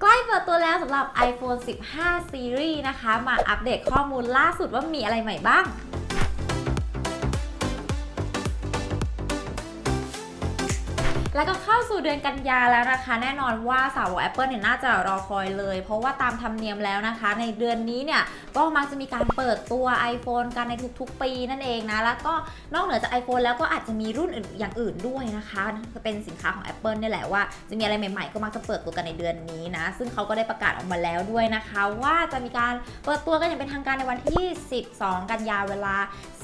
ใกล้เปิดตัวแล้วสำหรับ iPhone 15 Series นะคะ มาอัปเดตข้อมูลล่าสุดว่ามีอะไรใหม่บ้าง แล้วก็เข้าสู่เดือนกันยาแล้วนะคะ แน่นอนว่าสาวก Apple เนี่ยน่าจะรอคอยเลย เพราะว่าตามธรรมเนียมแล้วนะคะ ในเดือนนี้เนี่ยก็มักจะมีการเปิดตัว iPhone กันในทุกๆ ปีนั่นเองนะ แล้วก็นอกเหนือจาก iPhone แล้วก็อาจจะมีรุ่นอื่นอย่างอื่นด้วยนะคะจะเป็นสินค้าของ Apple เนี่ยแหละว่าจะมีอะไรใหม่ๆ ก็มักจะเปิดตัวกันในเดือนนี้นะ ซึ่งเขาก็ได้ประกาศออกมาแล้วด้วยนะคะ ว่าจะมีการเปิดตัวกันอย่างเป็นทางการในวันที่ 12 กันยาเวลา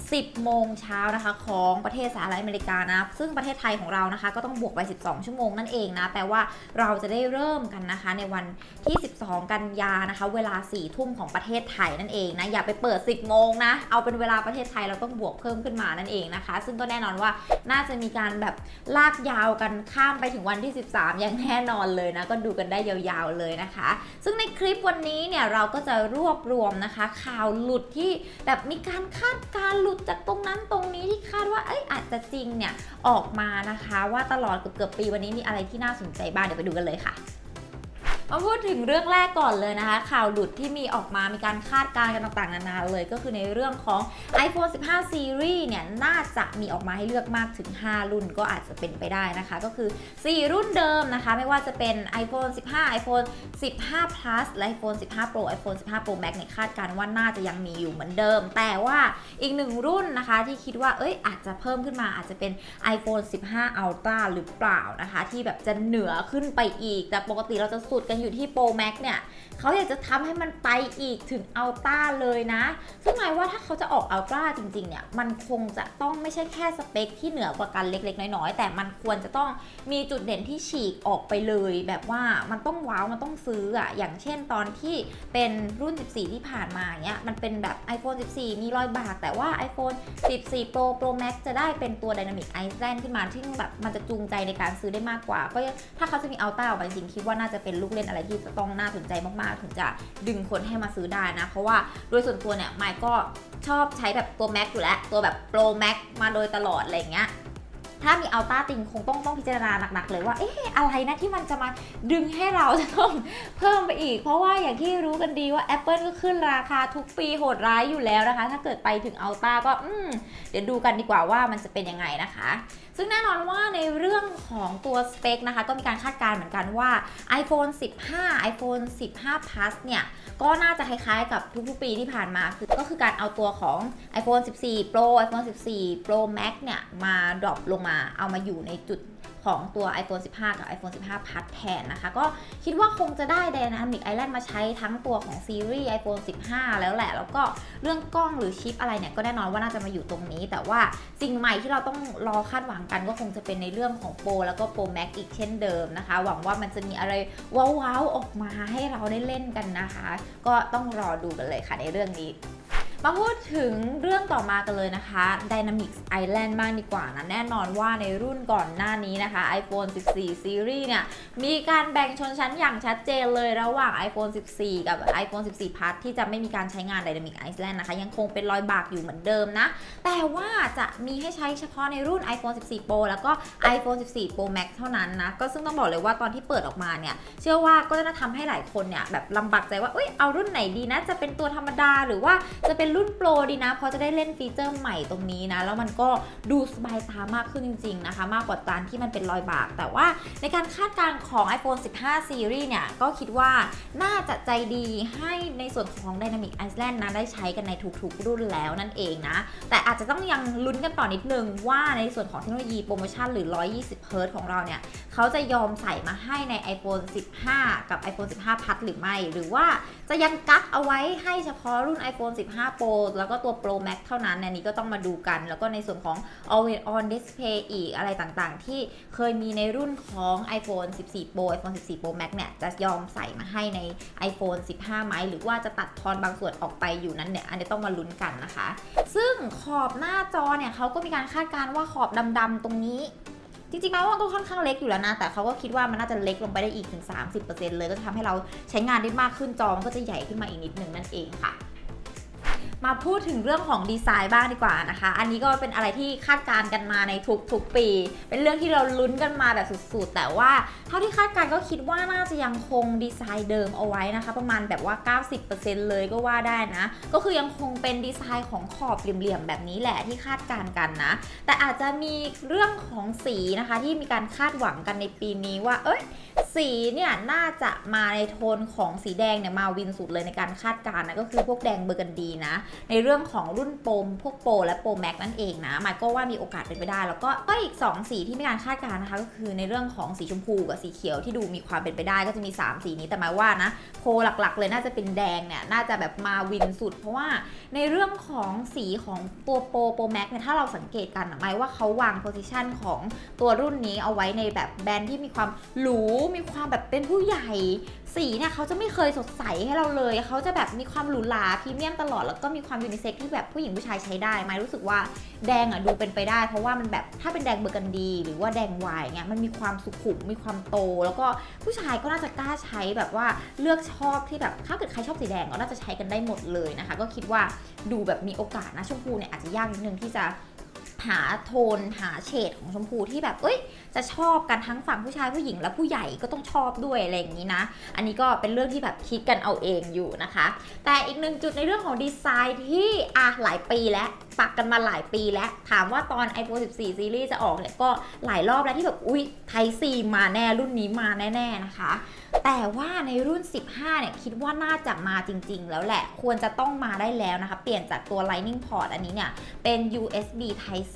10 โมงเช้านะคะ ของประเทศสหรัฐอเมริกานะ ซึ่งประเทศไทยของเรานะคะ ก็ต้องบวกไป 12 ชั่วโมงนั่นเองนะ แปลว่าเราจะได้เริ่มกันนะคะ ในวันที่ 12 กันยานะคะ เวลา 4 ทุ่มของประเทศไทยนั่นเองนะ อย่าไปเปิด 10 โมงนะ เอาเป็นเวลาประเทศไทยเราต้องบวกเพิ่มขึ้นมานั่นเองนะคะ ซึ่งก็แน่นอนว่าน่าจะมีการแบบลากยาวกันข้ามไปถึงวันที่ 13 อย่างแน่นอนเลยนะ ก็ดูกันได้ยาวๆเลยนะคะ ซึ่งในคลิปวันนี้เนี่ยเราก็จะรวบรวมนะคะ ข่าวหลุดที่แบบมีการคาดการหลุดจากตรงนั้นตรงนี้ที่คาดว่าเอ้ยอาจจะจริงเนี่ยออกมานะคะ ว่าตลอดเกือบๆปีวันนี้มีอะไรที่น่าสนใจบ้างเดี๋ยวไปดูกันเลยค่ะ มาพูดถึงเรื่องแรกก่อนเลยนะคะ ข่าวหลุดที่มีออกมามีการคาดการณ์กันต่างๆ นานาเลย ก็คือในเรื่องของ iPhone 15 Series เนี่ย น่าจะมีออกมาให้เลือกมากถึง 5 รุ่นก็อาจจะเป็นไปได้นะคะ ก็คือ 4 รุ่นเดิมนะคะ ไม่ว่าจะเป็น iPhone 15 iPhone 15 Plus และ iPhone 15 Pro iPhone 15 Pro Max เนี่ยคาดการณ์ว่าน่าจะยังมีอยู่เหมือนเดิม แต่ว่าอีกหนึ่งรุ่นนะคะที่คิดว่าเอ้ยอาจจะเพิ่มขึ้นมาอาจจะเป็น iPhone 15 Ultra หรือเปล่านะคะ ที่แบบจะเหนือขึ้นไปอีกแต่ปกติเราจะสุดกันอยู่ที่ Pro Max เนี่ยเขาอยากจะทำให้มันไปอีกถึง Ultra เลยนะ ซึ่งหมายว่าถ้าเขาจะออก Ultra จริงๆ เนี่ย มันคงจะต้องไม่ใช่แค่สเปคที่เหนือกว่ากันเล็กๆ น้อยๆ แต่มันควรจะต้องมีจุดเด่นที่ฉีกออกไปเลย แบบว่ามันต้องว้าว มันต้องซื้ออะอย่างเช่นตอนที่เป็นรุ่น 14 ที่ผ่านมาเนี้ยมันเป็นแบบ iPhone 14 มีรอยบาก แต่ว่า iPhone 14 Pro Pro Max จะได้เป็นตัว Dynamic Island ขึ้นมาที่แบบมันจะจูงใจในการซื้อได้มากกว่า ก็ถ้าเขาจะมี Ultra ออกมาจริงๆคิดว่าน่าจะเป็นลูกเล่นอะไรที่จะต้องน่าสนใจมากๆ ถึงจะดึงคนให้มาซื้อได้นะ เพราะว่าโดยส่วนตัวเนี่ยไมค์ก็ชอบใช้แบบตัว Max อยู่แล้ว ตัวแบบ Pro Max มาโดยตลอดอะไรเงี้ย ถ้ามีอัลต้าจริงคงต้องต้องพิจารณาหนักๆเลยว่า เอ๊ะอะไรนะที่มันจะมาดึงให้เราจะต้องเพิ่มไปอีก เพราะว่าอย่างที่รู้กันดีว่า Apple ก็ขึ้นราคาทุกปีโหดร้ายอยู่แล้วนะคะ ถ้าเกิดไปถึงอัลต้าก็อืมเดี๋ยวดูกันดีกว่าว่ามันจะเป็นยังไงนะคะ ซึ่งแน่นอนว่าในเรื่องของตัวสเปคนะคะ ก็มีการคาดการณ์เหมือนกันว่า iPhone 15 iPhone 15 Plus เนี่ย ก็น่าจะคล้ายๆกับทุกๆปีที่ผ่านมาคือก็คือการเอาตัวของ iPhone 14 Pro iPhone 14 Pro Max เนี่ยมาดรอปลงมาเอามาอยู่ในจุดของตัว iPhone 15 กับ iPhone 15 Plus แทนนะคะ ก็คิดว่าคงจะได้ Dynamic Island มาใช้ทั้งตัวของซีรีส์ iPhone 15 แล้วแหละ แล้วก็เรื่องกล้องหรือชิปอะไรเนี่ย ก็แน่นอนว่าน่าจะมาอยู่ตรงนี้ แต่ว่าสิ่งใหม่ที่เราต้องรอคาดหวังกันก็คงจะเป็นในเรื่องของ Pro แล้วก็ Pro Max อีกเช่นเดิมนะคะ หวังว่ามันจะมีอะไรว้าวๆออกมาให้เราได้เล่นกันนะคะ ก็ต้องรอดูกันเลยค่ะในเรื่องนี้ มาพูดถึงเรื่องต่อมากันเลยนะคะ Dynamics Island บ้างดีกว่านะ แน่นอนว่าในรุ่นก่อนหน้านี้นะคะ iPhone 14 Series เนี่ย มีการแบ่งชนชั้นอย่างชัดเจนเลยระหว่าง iPhone 14 กับ iPhone 14 Plus ที่จะไม่มีการใช้งาน Dynamic Island นะคะ ยังคงเป็นรอยบากอยู่เหมือนเดิมนะ แต่ว่าจะมีให้ใช้เฉพาะในรุ่น iPhone 14 Pro แล้วก็ iPhone 14 Pro Max เท่านั้นนะ ก็ซึ่งต้องบอกเลยว่าตอนที่เปิดออกมาเนี่ย เชื่อว่าก็จะทำให้หลายคนเนี่ยแบบลำบากใจว่าเอ้ยเอารุ่นไหนดีนะ จะเป็นตัวธรรมดาหรือว่าจะเป็นรุ่นโปรดีนะ เพราะจะได้เล่นฟีเจอร์ใหม่ตรงนี้นะ แล้วมันก็ดูสบายตามากขึ้นจริง ๆ นะคะ มากกว่าตอนที่มันเป็นรอยบาก แต่ว่าในการคาดการณ์ของ iPhone 15 Series เนี่ย ก็คิดว่าน่าจะใจดีให้ในส่วนของ Dynamic Island นะได้ใช้กันในทุกๆ รุ่นแล้วนั่นเองนะ แต่อาจจะต้องยังลุ้นกันต่อนิดนึงว่าในส่วนของเทคโนโลยีโปรโมชั่นหรือ 120 Hz ของเราเนี่ยเขาจะยอมใส่มาให้ใน iPhone 15 กับ iPhone 15 Plus หรือไม่ หรือว่าจะยังกักเอาไว้ให้เฉพาะรุ่น iPhone 15 Pro แล้วก็ตัว Pro Max เท่านั้นอันนี้ก็ต้องมาดูกัน แล้วก็ในส่วนของ Always On Display อีกอะไรต่างๆ ที่เคยมีในรุ่นของ iPhone 14 Pro iPhone 14 Pro Max เนี่ยจะยอมใส่มาให้ใน iPhone 15ไหมหรือว่าจะตัดทอนบางส่วนออกไปอยู่นั้นเนี่ยอันนี้ต้องมาลุ้นกันนะคะ ซึ่งขอบหน้าจอเนี่ยเขาก็มีการคาดการณ์ว่าขอบดำๆตรงนี้จริงๆแล้วมันก็ค่อนข้างเล็กอยู่แล้วนะ แต่เขาก็คิดว่ามันน่าจะเล็กลงไปได้อีกถึง 30%เลย ก็จะทำให้เราใช้งานได้มากขึ้นจอมันก็จะใหญ่ขึ้นมาอีกนิดนึงนั่นเองค่ะ มาพูดถึงเรื่องของดีไซน์บ้างดีกว่านะคะ อันนี้ก็เป็นอะไรที่คาดการณ์กันมาในทุกๆปี เป็นเรื่องที่เราลุ้นกันมาแบบสุดๆ แต่ว่าเท่าที่คาดการณ์ก็คิดว่าน่าจะยังคงดีไซน์เดิมเอาไว้นะคะ ประมาณแบบว่า 90%เลยก็ว่าได้นะ ก็คือยังคงเป็นดีไซน์ของขอบเหลี่ยมๆแบบนี้แหละที่คาดการณ์กันนะ แต่อาจจะมีเรื่องของสีนะคะที่มีการคาดหวังกันในปีนี้ว่า เอ้ยสีเนี่ยน่าจะมาในโทนของสีแดงเนี่ยมาวินสุดเลยในการคาดการณ์นะก็คือพวกแดงเบอร์กันดีนะในเรื่องของรุ่นโปรพวกโปรและโปรแม็กนั่นเองนะหมายก็ว่ามีโอกาสเป็นไปได้ แล้วก็ก็อีก 2 สีที่มีการคาดการณ์นะคะก็คือในเรื่องของสีชมพูกับสีเขียวที่ดูมีความเป็นไปได้ก็จะมี 3 สีนี้แต่หมายว่านะโพลหลักๆ เลยน่าจะเป็นแดงเนี่ยน่าจะแบบมาวินสุด เพราะว่าในเรื่องของสีของตัวโปรโปรแม็กเนี่ยถ้าเราสังเกตกันอะหมายว่าเขาวางโพซิชันของตัวรุ่นนี้เอาไว้ในแบบแบรนด์ที่มีความหรูมีความแบบเป็นผู้ใหญ่สีเนี่ยเขาจะไม่เคยสดใสให้เราเลย เขาจะแบบมีความหรูหราพรีเมียมตลอด แล้วก็มีความยูนิเซ็กที่แบบผู้หญิงผู้ชายใช้ได้ไม่รู้สึกว่าแดงอะดูเป็นไปได้ เพราะว่ามันแบบถ้าเป็นแดงเบอร์กันดี หรือว่าแดงวายเงี้ยมันมีความสุขุมมีความโต แล้วก็ผู้ชายก็น่าจะกล้าใช้แบบว่าเลือกชอบที่แบบถ้าเกิดใครชอบสีแดงก็น่าจะใช้กันได้หมดเลยนะคะ ก็คิดว่าดูแบบมีโอกาสนะชมพูเนี่ยอาจจะยากนิดนึงที่จะ หาโทนหาเฉดของชมพูที่แบบ เอ้ย จะชอบกันทั้งฝั่งผู้ชายผู้หญิงและผู้ใหญ่ก็ต้องชอบด้วยอะไรอย่างนี้นะ อันนี้ก็เป็นเรื่องที่แบบคิดกันเอาเองอยู่นะคะ แต่อีกหนึ่งจุดในเรื่องของดีไซน์ที่อะหลายปีแล้วปักกันมาหลายปีแล้ว ถามว่าตอน iPhone 14 ซีรีส์จะออกเนี่ยก็หลายรอบแล้วที่แบบอุ๊ยไทซีมาแน่รุ่นนี้มาแน่ๆนะคะ แต่ว่าในรุ่น 15 เนี่ยคิดว่าน่าจะมาจริง ๆ แล้วแหละควรจะต้องมาได้แล้วนะคะ เปลี่ยนจากตัว Lightning Port อันนี้เนี่ยเป็น USB Type C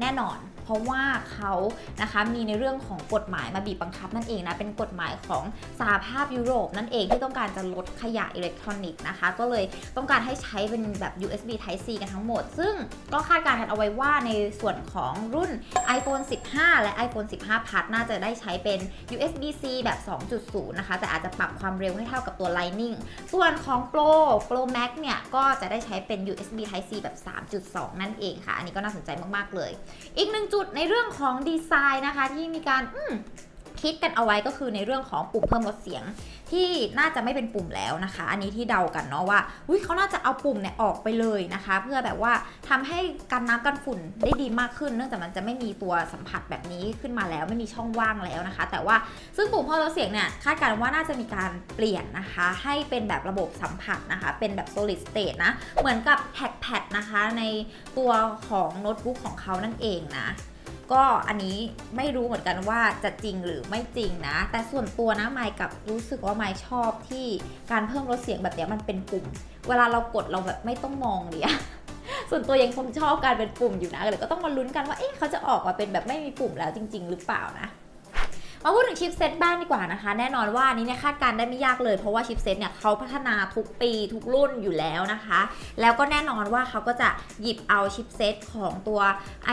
แน่นอน เพราะว่าเขานะคะมีในเรื่องของกฎหมายมาบีบบังคับนั่นเองนะเป็นกฎหมายของสหภาพยุโรปนั่นเองที่ต้องการจะลดขยะอิเล็กทรอนิกส์นะคะ ก็เลยต้องการให้ใช้เป็นแบบ USB Type C กันทั้งหมด ซึ่งก็คาดการณ์กันเอาไว้ว่าในส่วนของรุ่น iPhone 15 และ iPhone 15 Plus น่าจะได้ใช้เป็น USB-C แบบ 2.0 นะคะ แต่อาจจะปรับความเร็วให้เท่ากับตัว Lightning ส่วนของ Pro Pro Max เนี่ยก็จะได้ใช้เป็น USB Type C แบบ 3.2 นั่นเองค่ะ อันนี้ก็น่าสนใจมาก ๆ เลย อีกหนึ่งจุดุดในเรื่องของดีไซน์นะคะ ที่มีการคิดกันเอาไว้ก็คือในเรื่องของปุ่มเพิ่มลดเสียง ที่น่าจะไม่เป็นปุ่มแล้วนะคะ อันนี้ที่เดากันเนาะว่าอุ้ยเขาน่าจะเอาปุ่มเนี่ยออกไปเลยนะคะ เพื่อแบบว่าทำให้กันน้ำกันฝุ่นได้ดีมากขึ้น เนื่องจากมันจะไม่มีตัวสัมผัสแบบนี้ขึ้นมาแล้วไม่มีช่องว่างแล้วนะคะ แต่ว่าซึ่งปุ่มพิ่มลดเสียงเนี่ยคาดการณ์ว่าน่าจะมีการเปลี่ยนนะคะ ให้เป็นแบบระบบสัมผัสนะคะ เป็นแบบ solid state นะเหมือนกับแท็กแพดนะคะในตัวของโน้ตบุ๊กของเขานั่นเองนะ ก็อันนี้ไม่รู้เหมือนกันว่าจะจริงหรือไม่จริงนะ แต่ส่วนตัวนะไมค์กับรู้สึกว่าไมค์ชอบที่การเพิ่มลดเสียงแบบนี้มันเป็นปุ่ม เวลาเรากดเราแบบไม่ต้องมองเลยอะส่วนตัวยังคงชอบการเป็นปุ่มอยู่นะเลยก็ต้องมาลุ้นกันว่าเอ๊ะเขาจะออกมาเป็นแบบไม่มีปุ่มแล้วจริง ๆ หรือเปล่านะ มาพูดถึงชิปเซตบ้างดีกว่านะคะ แน่นอนว่านี้เนี่ยคาดการได้ไม่ยากเลย เพราะว่าชิปเซตเนี่ยเขาพัฒนาทุกปีทุกรุ่นอยู่แล้วนะคะ แล้วก็แน่นอนว่าเขาก็จะหยิบเอาชิปเซตของตัว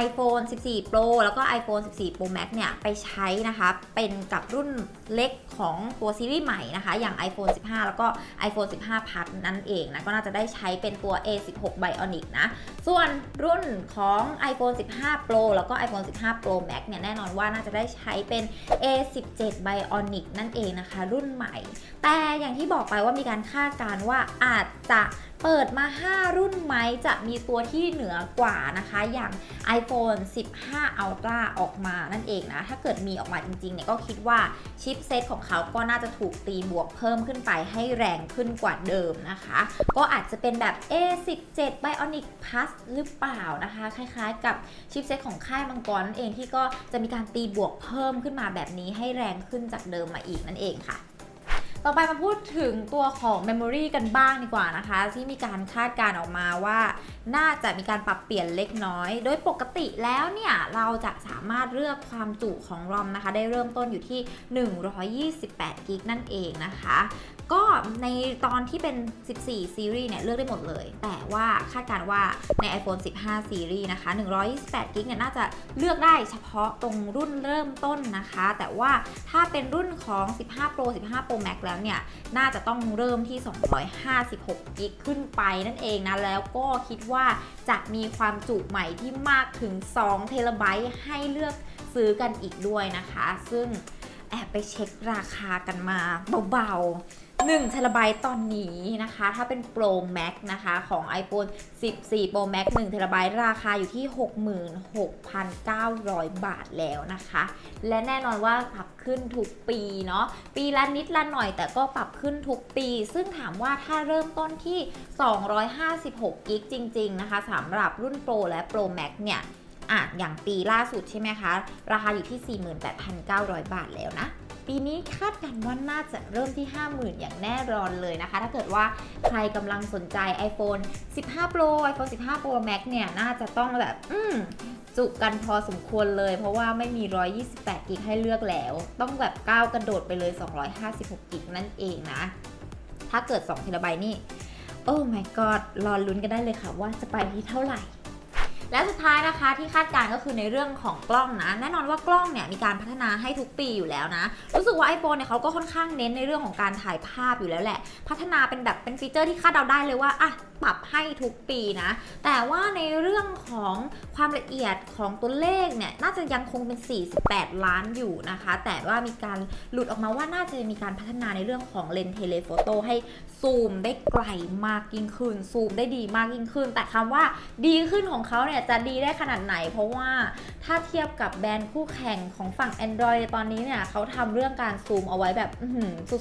iPhone 14 Pro แล้วก็ iPhone 14 Pro Max เนี่ยไปใช้นะคะ เป็นกับรุ่นเล็กของตัวซีรีส์ใหม่นะคะ อย่าง iPhone 15 แล้วก็ iPhone 15 Plus นั่นเองนะ ก็น่าจะได้ใช้เป็นตัว A16 Bionic นะ ส่วนรุ่นของ iPhone 15 Pro แล้วก็ iPhone 15 Pro Max เนี่ยแน่นอนว่าน่าจะได้ใช้เป็น a 17 Bionic นั่นเองนะคะ รุ่นใหม่ แต่อย่างที่บอกไปว่ามีการคาดการณ์ว่าอาจจะ เปิดมา 5 รุ่นไหมจะมีตัวที่เหนือกว่านะคะ อย่าง iPhone 15 Ultra ออกมานั่นเองนะ ถ้าเกิดมีออกมาจริงๆเนี่ยก็คิดว่าชิปเซตของเขาก็น่าจะถูกตีบวกเพิ่มขึ้นไปให้แรงขึ้นกว่าเดิมนะคะ ก็อาจจะเป็นแบบ A17 Bionic Plus หรือเปล่านะคะ คล้ายๆ กับชิปเซตของค่ายมังกรนั่นเองที่ก็จะมีการตีบวกเพิ่มขึ้นมาแบบนี้ให้แรงขึ้นจากเดิมมาอีกนั่นเองค่ะ ต่อไปมาพูดถึงตัวของ Memory กันบ้างดีกว่านะคะ ที่มีการคาดการออกมาว่า น่าจะมีการปรับเปลี่ยนเล็กน้อย โดยปกติแล้วเนี่ย เราจะสามารถเลือกความจุของ ROM นะคะ ได้เริ่มต้นอยู่ที่ 128กิกนั่นเองนะคะ ก็ในตอนที่เป็น 14 ซีรีส์เนี่ย เลือกได้หมดเลย แต่ว่าคาดการว่าใน iPhone 15 ซีรีส์นะคะ 128กิกเนี่ยน่าจะเลือกได้เฉพาะตรงรุ่นเริ่มต้นนะคะ แต่ว่าถ้าเป็นรุ่นของ 15 Pro 15 Pro Max แล้วเนี่ย น่าจะต้องเริ่มที่ 256 กิกขึ้นไปนั่นเองนะ แล้วก็คิดว่าจะมีความจุใหม่ที่มากถึง 2 เทราไบต์ให้เลือกซื้อกันอีกด้วยนะคะ ซึ่งแอบไปเช็คราคากันมาเบาๆ 1เทราไบต์ตอนนี้นะคะ ถ้าเป็น Pro Max นะคะของ iPhone 14 Pro Max 1เทราไบต์ราคาอยู่ที่ 66,900 บาทแล้วนะคะ และแน่นอนว่าปรับขึ้นทุกปีเนาะปีละนิดละหน่อยแต่ก็ปรับขึ้นทุกปี ซึ่งถามว่าถ้าเริ่มต้นที่ 256กิกจริง ๆ นะคะสำหรับรุ่น Pro และ Pro Max เนี่ยอะอย่างปีล่าสุดใช่ไหมคะ ราคาอยู่ที่ 48,900 บาทแล้วนะ ปีนี้คาดกันว่าน่าจะเริ่มที่ 50,000 อย่างแน่นอนเลยนะคะ ถ้าเกิดว่าใครกำลังสนใจ iPhone 15 Pro iPhone 15 Pro Max เนี่ย น่าจะต้องแบบอืมจุกันพอสมควรเลย เพราะว่าไม่มี 128 กิกให้เลือกแล้ว ต้องแบบก้าวกระโดดไปเลย 256 กิกนั่นเองนะ ถ้าเกิด2เทราไบต์นี่ โอ้ my god รอลุ้นกันได้เลยค่ะว่าจะไปที่เท่าไหร่ และสุดท้ายนะคะที่คาดการณ์ก็คือในเรื่องของกล้องนะ แน่นอนว่ากล้องเนี่ยมีการพัฒนาให้ทุกปีอยู่แล้วนะ รู้สึกว่า iPhone เนี่ยเขาก็ค่อนข้างเน้นในเรื่องของการถ่ายภาพอยู่แล้วแหละ พัฒนาเป็นแบบเป็นฟีเจอร์ที่คาดเดาได้เลยว่าอะ ปรับให้ทุกปีนะ แต่ว่าในเรื่องของความละเอียดของตัวเลขเนี่ย น่าจะยังคงเป็น 48 ล้านอยู่นะคะ แต่ว่ามีการหลุดออกมาว่าน่าจะมีการพัฒนาในเรื่องของเลนส์เทเลโฟโต้ให้ซูมได้ไกลมากยิ่งขึ้น ซูมได้ดีมากยิ่งขึ้น แต่คำว่าดีขึ้นของเขาเนี่ยจะดีได้ขนาดไหน เพราะว่าถ้าเทียบกับแบรนด์คู่แข่งของฝั่ง Android ตอนนี้เนี่ยเขาทำเรื่องการซูมเอาไว้แบบ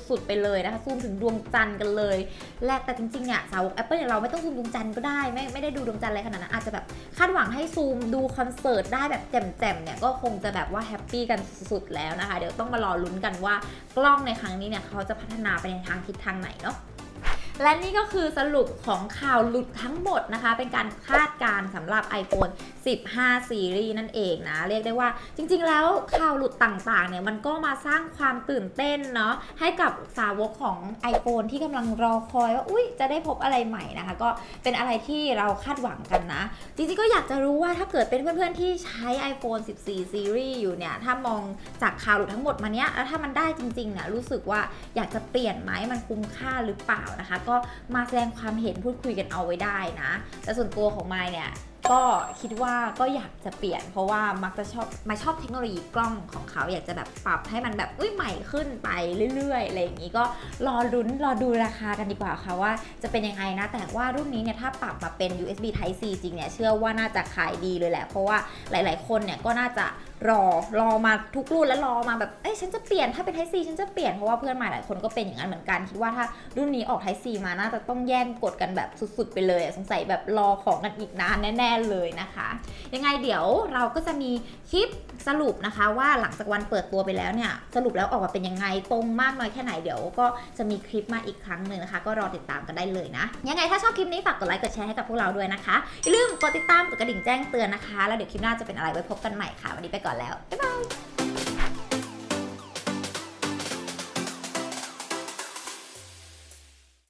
สุดๆไปเลยนะคะ ซูมถึงดวงจันทร์กันเลย และแต่จริงๆเนี่ยสาวก Apple อย่างเราไม่ต้องซูมดวงจันทร์ก็ได้ไม่ไม่ได้ดูดวงจันทร์อะไรขนาดนั้นอาจจะแบบคาดหวังให้ซูมดูคอนเสิร์ตได้แบบแจ่มๆเนี่ยก็คงจะแบบว่าแฮปปี้กันสุดๆแล้วนะคะ เดี๋ยวต้องมารอลุ้นกันว่ากล้องในครั้งนี้เนี่ยเขาจะพัฒนาไปในทางทิศทางไหนเนาะ และนี่ก็คือสรุปของข่าวหลุดทั้งหมดนะคะ เป็นการคาดการณ์สำหรับ iPhone 15 ซีรีส์นั่นเองนะ เรียกได้ว่าจริง ๆ แล้วข่าวหลุดต่างๆ เนี่ยมันก็มาสร้างความตื่นเต้นเนาะให้กับสาวกของ iPhone ที่กำลังรอคอยว่าอุ๊ย จะได้พบอะไรใหม่นะคะ ก็เป็นอะไรที่เราคาดหวังกันนะ จริง ๆ ก็อยากจะรู้ว่าถ้าเกิดเป็นเพื่อนๆ ที่ใช้ iPhone 14ซีรีส์อยู่เนี่ย ถ้ามองจากข่าวหลุดทั้งหมดมาเนี้ยแล้วถ้ามันได้จริงๆเนี่ยรู้สึกว่าอยากจะเปลี่ยนไหมมันคุ้มค่าหรือเปล่านะคะก็มาแสดงความเห็นพูดคุยกันเอาไว้ได้นะ แต่ส่วนตัวของไมค์เนี่ยก็คิดว่าก็อยากจะเปลี่ยน เพราะว่ามักจะชอบมาชอบเทคโนโลยีกล้องของเขาอยากจะแบบปรับให้มันแบบอุ้ยใหม่ขึ้นไปเรื่อยๆอะไรอย่างนี้ก็รอลุ้นรอดูราคากันดีกว่าค่ะว่าจะเป็นยังไงนะ แต่ว่ารุ่นนี้เนี่ยถ้าปรับมาเป็น USB Type C จริงเนี่ยเชื่อว่าน่าจะขายดีเลยแหละ เพราะว่าหลายๆคนเนี่ยก็น่าจะ รอรอมาทุกรุ่นแล้วรอมาแบบเอ้ยฉันจะเปลี่ยนถ้าเป็น Type C ฉันจะเปลี่ยนเพราะว่าเพื่อนใหม่หลายคนก็เป็นอย่างนั้นเหมือนกันคิดว่าถ้ารุ่นนี้ออก Type C มาน่าจะต้องแย่งกดกันแบบสุดๆ ไปเลย สงสัยแบบรอของกันอีกนานแน่ ๆเลยนะคะ ยังไงเดี๋ยวเราก็จะมีคลิปสรุปนะคะ ว่าหลังจากวันเปิดตัวไปแล้วเนี่ยสรุปแล้วออกมาเป็นยังไงตรงมากน้อยแค่ไหนเดี๋ยวก็จะมีคลิปมาอีกครั้งหนึ่งนะคะ ก็รอติดตามกันได้เลยนะ ยังไงถ้าชอบคลิปนี้ฝากกดไลค์กดแชร์ให้กับพวกเราด้วยนะคะอย่าลืมกดติดตามกดกระดิ่งแจ้งเตือนนะคะ แล้วเดี๋ยวคลิปหน้าจะเป็นอะไรไว้พบกันใหม่ค่ะวันนี้ไปก่อนแล้ว บ๊ายบาย